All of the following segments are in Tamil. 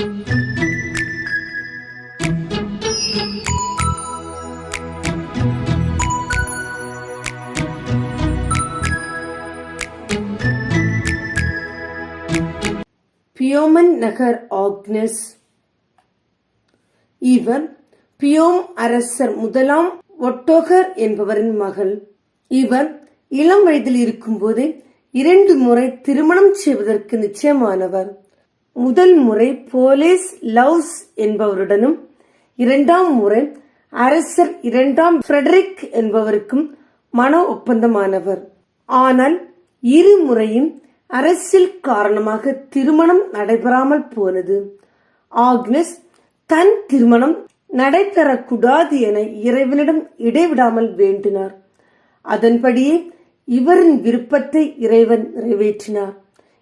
பியோமன் நகர் ஆக்னஸ். இவர் பியோம் அரசர் முதலாம் ஒட்டோகர் என்பவரின் மகள். இவர் இளம் வயதில் இருக்கும்போதே இரண்டு முறை திருமணம் செய்வதற்கு நிச்சயமானவர். முதல் முறை போலீஸ் லவ்ஸ் என்பவருடனும் இரண்டாம் முறை அரசர் இரண்டாம் ஃபிரெடரிக் என்பவருக்கும் மன ஒப்பந்தமானவர். ஆனால் இரு முறையும் அரசியல் காரணமாக திருமணம் நடைபெறாமல் போனது. ஆக்னஸ் தன் திருமணம் நடைபெறக்கூடாது என இறைவனிடம் இடைவிடாமல் வேண்டினார். அதன்படியே இவரின் விருப்பத்தை இறைவன் நிறைவேற்றினார்.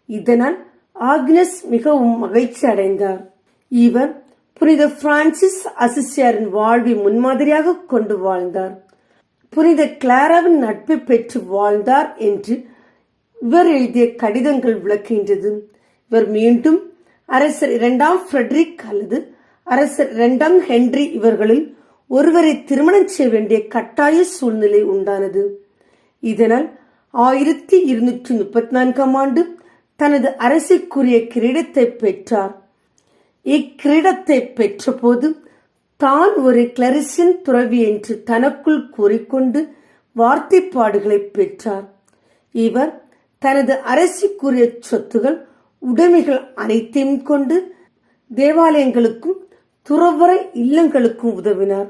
இதனால் ஆக்னஸ் மிகவும் மகிழ்ச்சி அடைந்தார். இவர் புனித பிரான்சிஸ் அசிசியாரின் வாழ்வை முன்மாதிரியாக கொண்டு வாழ்ந்தார். புனித கிளாராவின் நட்பை பெற்று வாழ்ந்தார் என்று இவர் எழுதிய கடிதங்கள் விளக்குகின்றது. இவர் மீண்டும் அரசர் இரண்டாம் ஃபிரெட்ரிக் அல்லது அரசர் இரண்டாம் ஹென்றி இவர்களில் ஒருவரை திருமணம் செய்ய வேண்டிய கட்டாய சூழ்நிலை உண்டானது. இதனால் ஆயிரத்தி இருநூற்றி முப்பத்தி நான்காம் ஆண்டு தனது அரசிக்குரிய கிரீடத்தை பெற்றார். இக்கிரீடத்தை பெற்றபோது தான் ஒரு கிளரிசின் துறவி என்று தனக்குள் கூறிக்கொண்டு வார்த்தைப்பாடுகளை பெற்றார். இவர் தனது அரசிக்குரிய சொத்துகள் உடைமைகள் அனைத்தையும் கொண்டு தேவாலயங்களுக்கும் துறவர இல்லங்களுக்கும் உதவினார்.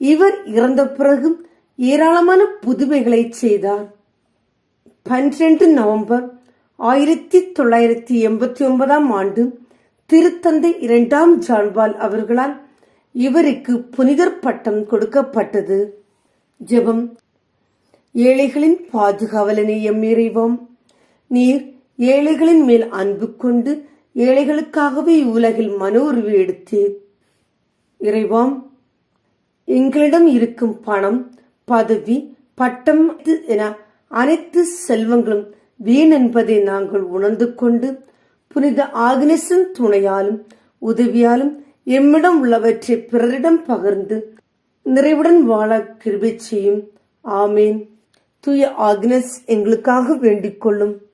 இவர் இறந்த பிறகு ஏராளமான புதுமைகளை செய்தார். பன்னிரண்டு நவம்பர் ஆயிரத்தி தொள்ளாயிரத்தி எண்பத்தி ஒன்பதாம் ஆண்டு திருத்தந்தை இரண்டாம் ஜான்பால் அவர்களால் இவருக்கு புனிதர் பட்டம் கொடுக்கப்பட்டது. ஜெபம். ஏழைகளின் பாதுகாவலனை எம் இறைவோம் நீர் ஏழைகளின் மேல் அன்பு கொண்டு ஏழைகளுக்காகவே இவ்வுலகில் மன உருவி எடுத்தீர் இறைவாம். எங்களிடம் இருக்கும் பணம் பதவி பட்டம் என அனைத்து செல்வங்களும் வீண் என்பதை நாங்கள் உணர்ந்து கொண்டு புனித ஆக்னிசன் துணையாலும் உதவியாலும் எம்மிடம் உள்ளவற்றை பிறரிடம் பகிர்ந்து நிறைவுடன் வாழ கிருபை செய்யும். ஆமேன். தூய ஆக்னஸ் எங்களுக்காக வேண்டிக் கொள்ளும்.